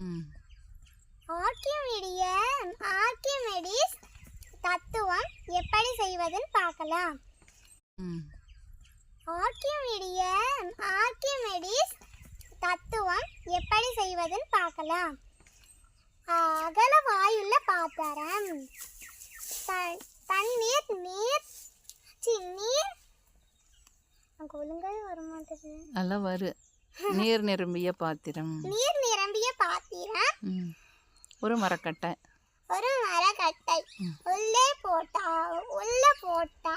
ம். ஆர்கிமிடிய ஆர்கிமெடிஸ் தத்துவம் எப்படி செய்வதுன்னு பார்க்கலாம். ம். ஆர்கிமிடிய ஆர்கிமெடிஸ் தத்துவம் எப்படி செய்வதுன்னு பார்க்கலாம். அகல வாயுள்ள பாத்திரம். தண்ணீர் நீர் நீர் ஒழுங்காவே வர மாட்டேது நல்லா வரு. நீர் நிரம்பிய பாத்திரம். நீர் ஒரு மரக்கட்டை. ஒரு மரக்கட்டை. உள்ளே போட்டா உள்ளே போட்டா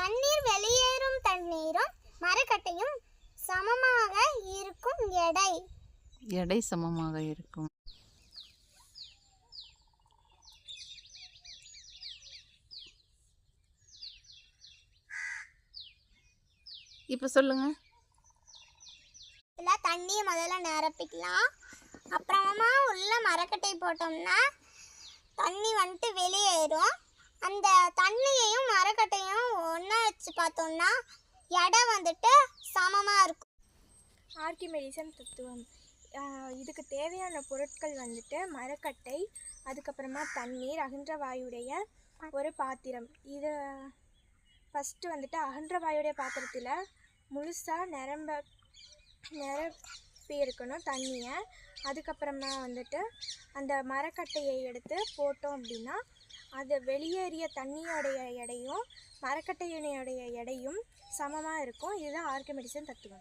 தண்ணீர் வெளியேறும் தண்ணீரும் மரக்கட்டையும் சமமாக இருக்கும் எடை. எடை சமமாக இருக்கும். இப்போ சொல்லுங்க. தண்ணியை முதல்ல நிரப்பிக்கலாம். அப்புறமா உள்ள மரக்கட்டை போட்டோம்னா தண்ணி வந்துட்டு வெளியேறும். அந்த தண்ணியையும் மரக்கட்டையும் ஒன்றா வச்சு பார்த்தோம்னா எடை வந்துட்டு சமமாக இருக்கும். ஆர்கிமெடிசம் தத்துவம். இதுக்கு தேவையான பொருட்கள் வந்துட்டு மரக்கட்டை அதுக்கப்புறமா தண்ணீர் அகன்ற வாயுடைய ஒரு பாத்திரம். இது ஃபஸ்ட்டு வந்துட்டு அகன்ற வாயுடைய பாத்திரத்தில் முழுசாக நிரம்ப நிர இருக்கணும் தண்ணியை. அதுக்கப்புறமா வந்துட்டு அந்த மரக்கட்டையை எடுத்து போட்டோம் அப்படின்னா அது வெளியேறிய தண்ணியோடைய எடையும் மரக்கட்டையினுடைய எடையும் சமமாக இருக்கும். இதுதான் ஆர்கமெடிசன் தத்துவம்.